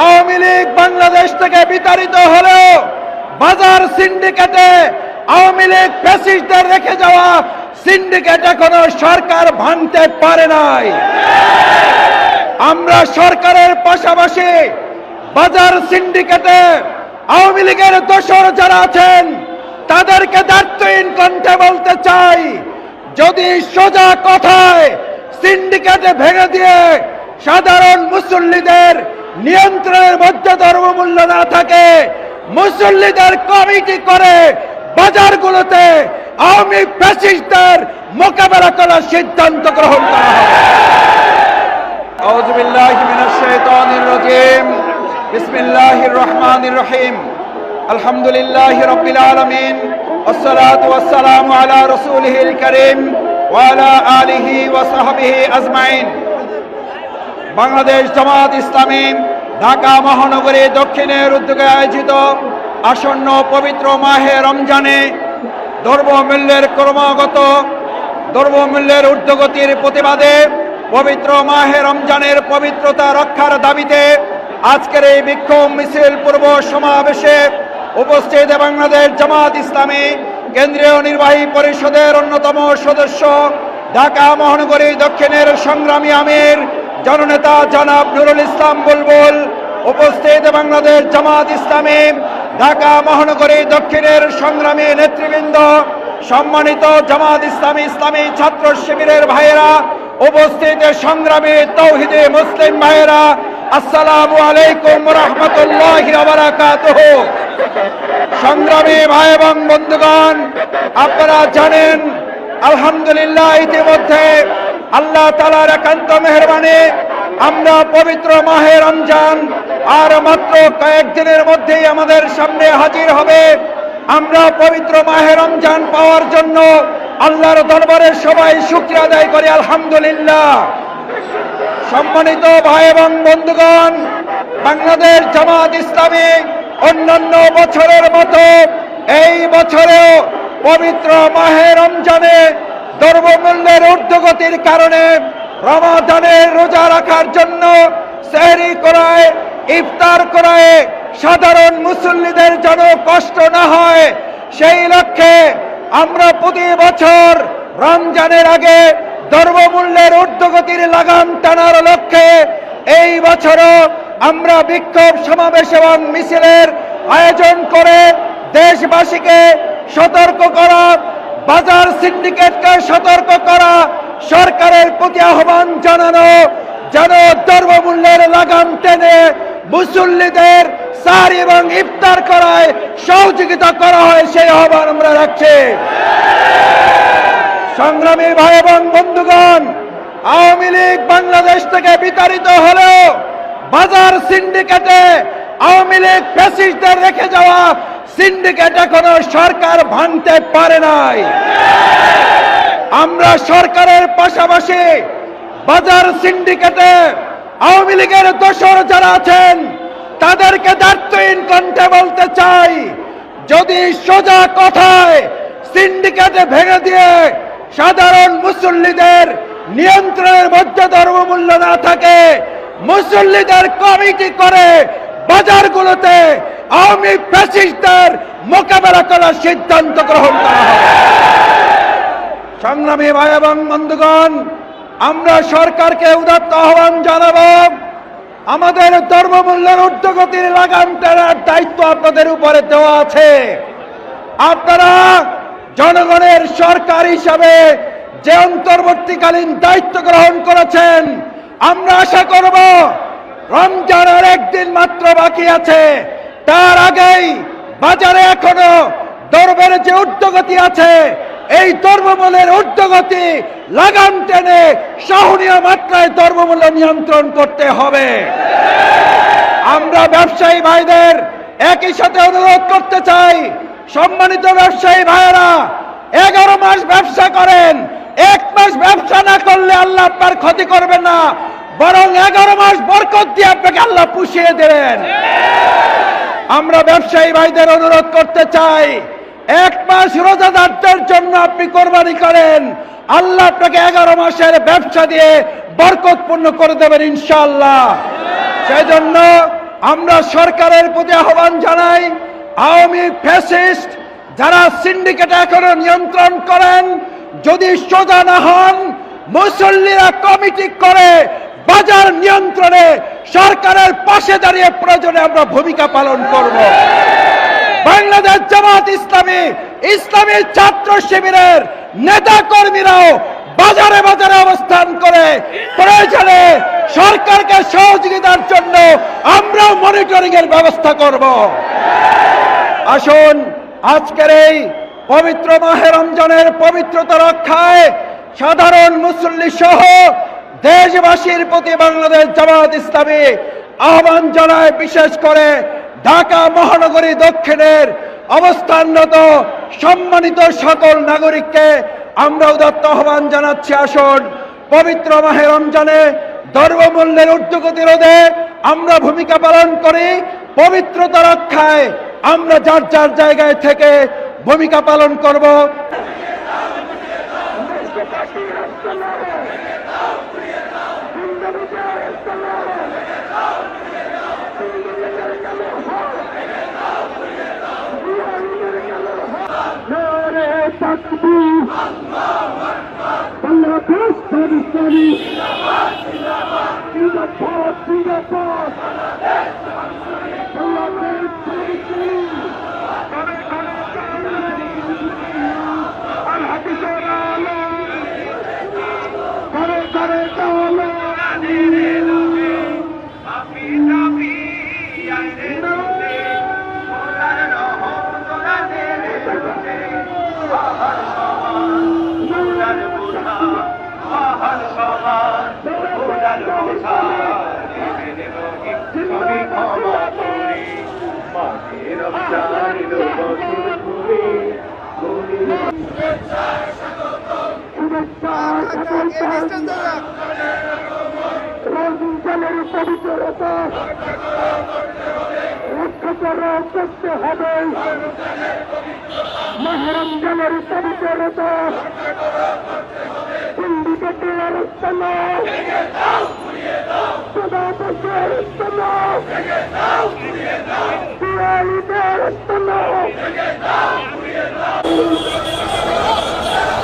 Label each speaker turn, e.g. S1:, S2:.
S1: আওয়ামী লীগ বাংলাদেশ থেকে বিতাড়িত হলেও বাজার সিন্ডিকেটে আওয়ামী লীগ ফ্যাসিস্টদের রেখে যাওয়া সিন্ডিকেট এখনও সরকার ভাঙতে পারে নাই। আমরা সরকারের পাশাপাশি বাজার সিন্ডিকেটে আওয়ামী লীগের দোসর যারা আছেন, তাদেরকে দায়িত্বহীন কণ্ঠে বলতে চাই, যদি সোজা কথায় সিন্ডিকেটে ভেঙে দিয়ে সাধারণ মুসল্লিদের নিয়ন্ত্রণের মধ্যে ধর্মমূল্য না থাকে মুসল্লিদের কমিটি করে বাজারগুলোতে আওয়ামী ফ্যাসিস্টদের মোকাবেলা করার সিদ্ধান্ত গ্রহণ করা হবে أعوذ بالله من الشيطان الرجيم بسم الله الرحمن الرحيم الحمد لله رب العالمين والصلاة والسلام على رسوله الكريم وعلى آله وصحبه أجمعين বাংলাদেশ জামাত ইসলামী ঢাকা মহানগরী দক্ষিণের উদ্যোগে আয়োজিত আসন্ন পবিত্র মাহে রমজানে দ্রব্যমূল্যের ক্রমাগত দ্রব্যমূল্যের ঊর্ধ্বগতির প্রতিবাদে পবিত্র মাহে রমজানের পবিত্রতা রক্ষার দাবিতে আজকের এই বিক্ষোভ মিছিল পূর্ব সমাবেশে উপস্থিত বাংলাদেশ জামাত ইসলামী কেন্দ্রীয় নির্বাহী পরিষদের অন্যতম সদস্য ঢাকা মহানগরী দক্ষিণের সংগ্রামী আমির জননেতা জনাব নুরুল ইসলাম বুলবুল উপস্থিত বাংলাদেশ জামাত ইসলামী, ঢাকা মহানগরী দক্ষিণের সংগ্রামী নেতৃবৃন্দ, সম্মানিত জামাত ইসলামী ইসলামী ছাত্র শিবিরের ভাইয়েরা, উপস্থিত সংগ্রামী তৌহিদে মুসলিম ভাইয়েরা, আসসালামু আলাইকুম রহমতুল্লাহ সংগ্রামী ভাই এবং বন্ধুগণ, আপনারা জানেন, আলহামদুলিল্লাহ ইতিমধ্যে আল্লাহ তালার একান্ত মেহরবানি, আমরা পবিত্র মাহে রমজান, আর মাত্র কয়েকদিনের মধ্যেই আমাদের সামনে হাজির হবে। আমরা পবিত্র মাহে রমজান পাওয়ার জন্য আল্লাহর দরবারে সবাই শুক্রিয়া আদায় করি, আলহামদুলিল্লাহ। সম্মানিত ভাই এবং বন্ধুগণ, বাংলাদেশ জামাত ইসলামী অন্যান্য বছরের মতো এই বছরেও পবিত্র মাহে রমজানে দ্রব্যমূল্যের ঊর্ধ্বগতির কারণে রমাদানের রোজা রাখার জন্য সেহরি করায়, ইফতার করায় সাধারণ মুসল্লিদের যেন কষ্ট না হয়, সেই লক্ষ্যে আমরা প্রতি বছর রমজানের আগে দ্রব্যমূল্যের ঊর্ধ্বগতির লাগাম টানার লক্ষ্যে এই বছরও আমরা বিক্ষোভ সমাবেশ এবং মিছিলের আয়োজন করে দেশবাসীকে সতর্ক করা বাজার সিন্ডিকেটকে সতর্ক করা, সরকারের প্রতি আহ্বান জানানো, যেন দ্রব্যমূল্যের লাগাম টেনে মুসল্লিদের সার এবং ইফতার করায় সহযোগিতা করা হয়, সেই আহ্বান আমরা রাখছি। সংগ্রামী ভাই এবং বন্ধুগণ, আওয়ামী লীগ বাংলাদেশ থেকে বিতাড়িত হলেও বাজার সিন্ডিকেটে আওয়ামী লীগ ফ্যাসিস্টদের রেখে যাওয়া সিন্ডিকেট এখনও সরকার ভাঙতে পারে নাই। আমরা সরকারের পাশাপাশি বাজার সিন্ডিকেটে আওয়ামী লীগের দোসর যারা আছেন, তাদেরকে দায়িত্বহীন কণ্ঠে বলতে চাই, যদি সোজা কথায় সিন্ডিকেটে ভেঙে দিয়ে সাধারণ মুসল্লিদের নিয়ন্ত্রণের মধ্যে ধর্মমূল্য না থাকে, মুসল্লিদের কমিটি করে বাজারগুলোতে আওয়ামী ফ্যাসিস্টদের মোকাবেলা করার সিদ্ধান্ত গ্রহণ করা হবে। সংগ্রামী ভাই এবং বন্ধুগণ, আমরা সরকারকে উদাত্ত আহ্বান জানাব। আমাদের ধর্মমূল্যের ঊর্ধ্বগতির লাগাম টানার দায়িত্ব আপনাদের উপরে দেওয়া আছে। আপনারা জনগণের সরকার হিসাবে যে অন্তর্বর্তীকালীন দায়িত্ব গ্রহণ করেছেন, আমরা আশা করব রমজানের একদিন মাত্র বাকি আছে। তার আগেই বাজারে এখনও দরবারে যে ঊর্ধ্বগতি আছে, এই ধর্মমূলের ঊর্ধ্বগতি লাগাম টেনে সহনীয় মাত্রায় ধর্মমূল্য নিয়ন্ত্রণ করতে হবে। আমরা ব্যবসায়ী ভাইদের একই সাথে অনুরোধ করতে চাই, সম্মানিত ব্যবসায়ী ভাইয়েরা, এগারো মাস ব্যবসা করেন, এক মাস ব্যবসা না করলে আল্লাহ আপনার ক্ষতি করবে না, বরং এগারো মাস বরকত দিয়ে আপনাকে আল্লাহ পুষিয়ে দেবেন। আমরা ব্যবসায়ী ভাইদের অনুরোধ করতে চাই, এক মাস রোজাদারদের জন্য আপনি কোরবানি করেন, আল্লাহ আপনাকে এগারো মাসের ব্যবসা দিয়ে বরকতপূর্ণ করে দেবেন ইনশাল্লাহ সেই জন্য আমরা সরকারের প্রতি আহ্বান জানাই, আওয়ামী ফ্যাসিস্ট যারা সিন্ডিকেট এখনও নিয়ন্ত্রণ করেন, যদি সোজা না হন, মুসল্লিরা কমিটি করে বাজার নিয়ন্ত্রণে সরকারের পাশে দাঁড়িয়ে প্রয়োজনে আমরা ভূমিকা পালন করব। বাংলাদেশ জামাত ইসলামী ইসলামী ছাত্র শিবিরের নেতা কর্মীরাও বাজারে বাজারে অবস্থান করে প্রয়োজনে সরকারকে সহযোগিতার জন্য আমরাও মনিটরিং এর ব্যবস্থা করব। আসুন, আজকের এই পবিত্র মাহে রমজানের পবিত্রতা রক্ষায় সাধারণ মুসল্লি সহ দেশবাসীর প্রতি বাংলাদেশ জামাত ইসলামী আহ্বান জানায়, বিশেষ করে ঢাকা মহানগরী দক্ষিণের অবস্থানরত সম্মানিত সকল নাগরিককে আমরা উদাত্ত আহ্বান জানাচ্ছি, আসুন। পবিত্র মাহে রমজানে দ্রব্যমূল্যের ঊর্ধ্বগতি রোধে আমরা ভূমিকা পালন করি, পবিত্রতা রক্ষায় আমরা যার যার জায়গায় থেকে ভূমিকা পালন করব।
S2: তাকবীর বাংলাদেশ পাকিস্তানি জিন্দাবাদ জিন্দাবাদ বাংলাদেশ শুভেচ্ছা সকল রমজানের পবিত্রতা রক্ষা করা করতে হবে মহরমজানের পবিত্রতা সিন্ডিকেটের উত্তম সদাপতির আলোচনা দিয়ালিদের আলোচনা Yeah.